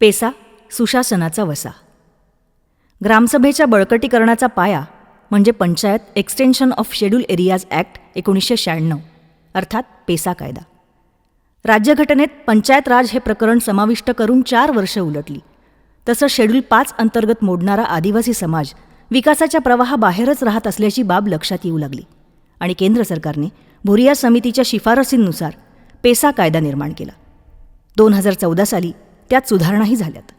PESA सुशासनाचा वसा. ग्रामसभेच्या बळकटीकरणाचा पाया म्हणजे panchayat extension of schedule areas act एकोणीसशे शहाण्णव अर्थात पेसा कायदा. राज्यघटनेत पंचायत राज हे प्रकरण समाविष्ट करून चार वर्ष उलटली. तसं शेड्यूल पाच अंतर्गत मोडणारा आदिवासी समाज विकासाच्या प्रवाहाबाहेरच राहत असल्याची बाब लक्षात येऊ लागली आणि केंद्र सरकारने भुरिया समितीच्या शिफारसींनुसार पेसा कायदा निर्माण केला. दोन हजार चौदा साली त्यात सुधारणाही झाल्यात.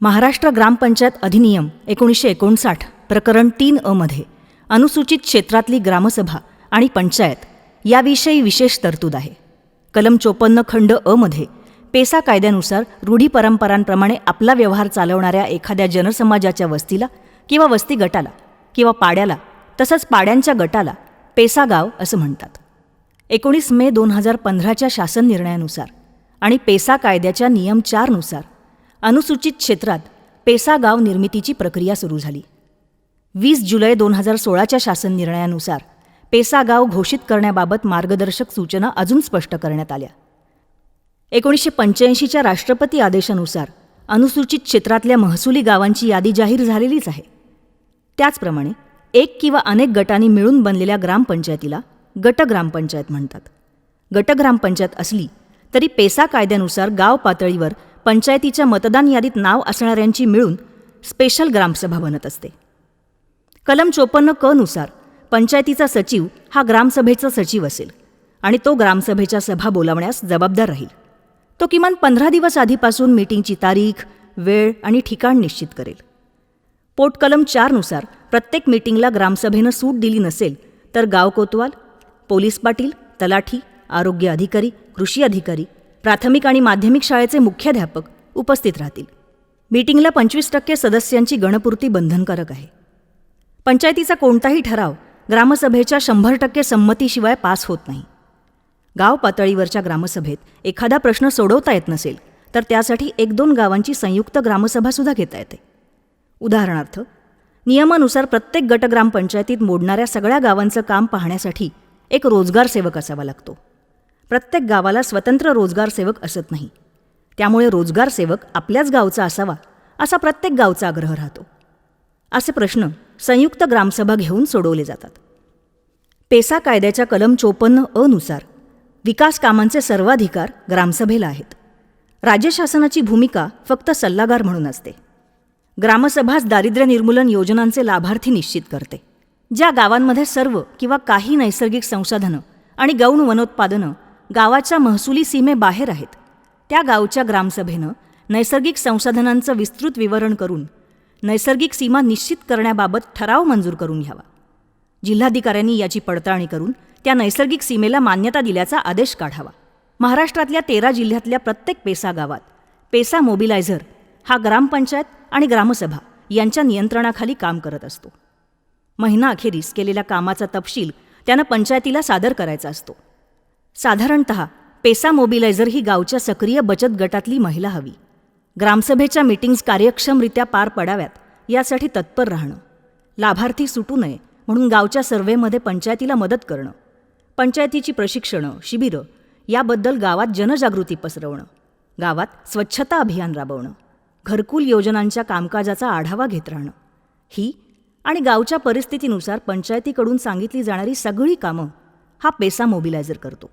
महाराष्ट्र ग्रामपंचायत अधिनियम एकोणीसशे एकोणसाठ प्रकरण तीन अमध्ये अनुसूचित क्षेत्रातली ग्रामसभा आणि पंचायत याविषयी विशेष तरतूद आहे. कलम चोपन्न खंड अमध्ये पेसा कायद्यानुसार रूढी परंपरांप्रमाणे आपला व्यवहार चालवणाऱ्या एखाद्या जनसमाजाच्या वस्तीला किंवा वस्ती गटाला किंवा पाड्याला तसंच पाड्यांच्या गटाला पेसा गाव असं म्हणतात. एकोणीस मे दोन हजार पंधराच्या शासन निर्णयानुसार आणि पेसा कायद्याच्या नियम चारनुसार अनुसूचित क्षेत्रात पेसा गाव निर्मितीची प्रक्रिया सुरू झाली. वीस जुलै दोन हजार सोळाच्या शासन निर्णयानुसार पेसा गाव घोषित करण्याबाबत मार्गदर्शक सूचना अजून स्पष्ट करण्यात आल्या. एकोणीसशे पंच्याऐंशीच्या राष्ट्रपती आदेशानुसार अनुसूचित क्षेत्रातल्या महसुली गावांची यादी जाहीर झालेलीच आहे. त्याचप्रमाणे एक किंवा अनेक गटांनी मिळून बनलेल्या ग्रामपंचायतीला गट ग्रामपंचायत म्हणतात. गट ग्रामपंचायत असली तरी पेसा कायद्यानुसार गाव पातळीवर पंचायतीच्या मतदान यादीत नाव असणाऱ्यांची मिळून स्पेशल ग्रामसभा बनत असते. कलम चोपन्न क नुसार पंचायतीचा सचिव हा ग्रामसभेचा सचिव असेल आणि तो ग्रामसभेच्या सभा बोलावण्यास जबाबदार राहील. तो किमान पंधरा दिवस आधीपासून मीटिंगची तारीख वेळ आणि ठिकाण निश्चित करेल. पोटकलम चारनुसार प्रत्येक मीटिंगला ग्रामसभेनं सूट दिली नसेल तर गाव कोतवाल पोलीस पाटील तलाठी आरोग्य अधिकारी कृषी अधिकारी प्राथमिक आणि माध्यमिक शाळेचे मुख्याध्यापक उपस्थित राहतील. मीटिंगला पंचवीस टक्के सदस्यांची गणपूर्ती बंधनकारक आहे. पंचायतीचा कोणताही ठराव ग्रामसभेच्या शंभर टक्के संमतीशिवाय पास होत नाही. गाव पातळीवरच्या ग्रामसभेत एखादा प्रश्न सोडवता येत नसेल तर त्यासाठी एक दोन गावांची संयुक्त ग्रामसभासुद्धा घेता येते. उदाहरणार्थ नियमानुसार प्रत्येक गट ग्रामपंचायतीत मोडणाऱ्या सगळ्या गावांचं काम पाहण्यासाठी एक रोजगार सेवक असावा लागतो. प्रत्येक गावाला स्वतंत्र रोजगार सेवक असत नाही. त्यामुळे रोजगार सेवक आपल्याच गावचा असावा असा प्रत्येक गावचा आग्रह राहतो. असे प्रश्न संयुक्त ग्रामसभा घेऊन सोडवले जातात. पेसा कायद्याच्या कलम चोपन्न अनुसार विकास कामांचे सर्वाधिकार ग्रामसभेला आहेत. राज्य शासनाची भूमिका फक्त सल्लागार म्हणून असते. ग्रामसभाच दारिद्र्य निर्मूलन योजनांचे लाभार्थी निश्चित करते. ज्या गावांमध्ये सर्व किंवा काही नैसर्गिक संसाधनं आणि गौण वनोत्पादनं गावाच्या महसुली सीमेबाहेर आहेत. त्या गावच्या ग्रामसभेनं नैसर्गिक संसाधनांचं विस्तृत विवरण करून नैसर्गिक सीमा निश्चित करण्याबाबत ठराव मंजूर करून घ्यावा. जिल्हाधिकाऱ्यांनी याची पडताळणी करून त्या नैसर्गिक सीमेला मान्यता दिल्याचा आदेश काढावा. महाराष्ट्रातल्या तेरा जिल्ह्यातल्या प्रत्येक पेसा गावात पेसा मोबिलायझर हा ग्रामपंचायत आणि ग्रामसभा यांच्या नियंत्रणाखाली काम करत असतो. महिना अखेरीस केलेल्या कामाचा तपशील त्यानं पंचायतीला सादर करायचा असतो. साधारणत पेसा मोबिलायझर ही गावच्या सक्रिय बचत गटातली महिला हवी. ग्रामसभेच्या मीटिंग्ज कार्यक्षमरित्या पार पडाव्यात यासाठी तत्पर राहणं. लाभार्थी सुटू नये म्हणून गावच्या सर्व्हेमध्ये पंचायतीला मदत करणं. पंचायतीची प्रशिक्षणं शिबिरं याबद्दल गावात जनजागृती पसरवणं. गावात स्वच्छता अभियान राबवणं. घरकुल योजनांच्या कामकाजाचा आढावा घेत राहणं. ही आणि गावच्या परिस्थितीनुसार पंचायतीकडून सांगितली जाणारी सगळी कामं हा पेसा मोबिलायझर करतो.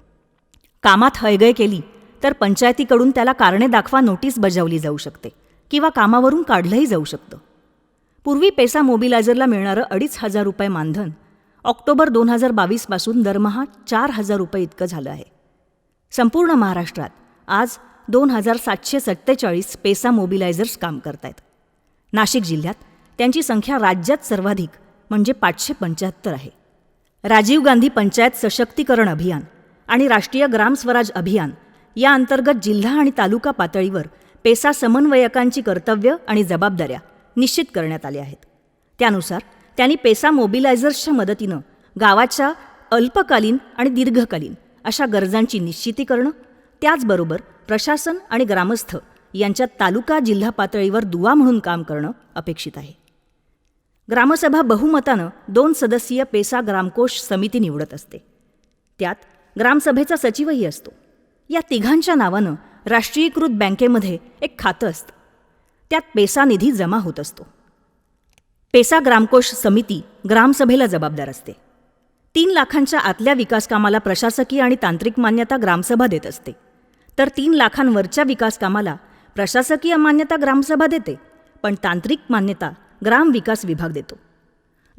कामात हयगय केली तर पंचायतीकडून त्याला कारणे दाखवा नोटीस बजावली जाऊ शकते किंवा कामावरून काढलंही जाऊ शकतं. पूर्वी पेसा मोबिलायझरला मिळणारं अडीच हजार रुपये मानधन ऑक्टोबर दोन हजार बावीसपासून दरमहा चार हजार रुपये इतकं झालं आहे. संपूर्ण महाराष्ट्रात आज दोन हजार सातशे सत्तेचाळीस पेसा मोबिलायझर्स काम करतायत. नाशिक जिल्ह्यात त्यांची संख्या राज्यात सर्वाधिक म्हणजे पाचशे पंच्याहत्तर आहे. राजीव गांधी पंचायत सशक्तीकरण अभियान आणि राष्ट्रीय ग्रामस्वराज अभियान. या अंतर्गत जिल्हा आणि तालुका पातळीवर पेसा समन्वयकांची कर्तव्य आणि जबाबदाऱ्या निश्चित करण्यात आल्या आहेत. त्यानुसार त्यांनी पेसा मोबिलायझर्सच्या मदतीनं गावाच्या अल्पकालीन आणि दीर्घकालीन अशा गरजांची निश्चिती करणं त्याचबरोबर प्रशासन आणि ग्रामस्थ यांच्या तालुका जिल्हा पातळीवर दुवा म्हणून काम करणं अपेक्षित आहे. ग्रामसभा बहुमतानं दोन सदस्यीय पेसा ग्रामकोश समिती निवडत असते. त्यात ग्रामसभेचा सचिवही असतो. या तिघांच्या नावानं राष्ट्रीयीकृत बँकेमध्ये एक खातं असतं. त्यात पेसा निधी जमा होत असतो. पेसा ग्रामकोष समिती ग्रामसभेला जबाबदार असते. तीन लाखांच्या आतल्या विकासकामाला प्रशासकीय आणि तांत्रिक मान्यता ग्रामसभा देत असते. तर तीन लाखांवरच्या विकासकामाला प्रशासकीय मान्यता ग्रामसभा देते पण तांत्रिक मान्यता ग्राम विकास विभाग देतो.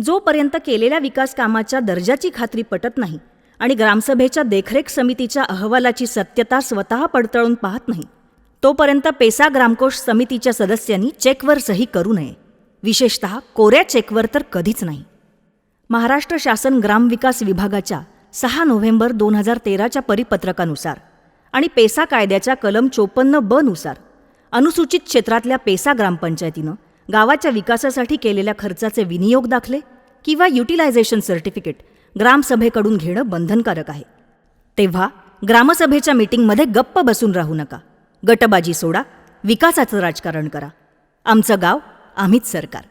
जोपर्यंत केलेल्या विकासकामाच्या दर्जाची खात्री पटत नाही आणि ग्रामसभेच्या देखरेख समितीच्या अहवालाची सत्यता स्वतः पडताळून पाहत नाही. तोपर्यंत पेसा ग्रामकोष समितीच्या सदस्यांनी चेकवर सही करू नये. विशेषत कोऱ्या चेकवर तर कधीच नाही. महाराष्ट्र शासन ग्रामविकास विभागाच्या सहा नोव्हेंबर दोन हजार तेराच्या परिपत्रकानुसार आणि पेसा कायद्याच्या कलम चोपन्न ब नुसार अनुसूचित क्षेत्रातल्या पेसा ग्रामपंचायतीनं गावाच्या विकासासाठी केलेल्या खर्चाचे विनियोग दाखले किंवा युटिलायझेशन सर्टिफिकेट ग्रामसभेकडून घेणं बंधनकारक आहे. तेव्हा ग्रामसभेच्या मीटिंगमध्ये गप्प बसून राहू नका. गटबाजी सोडा विकासाचं राजकारण करा. आमचं गाव आम्हीच सरकार.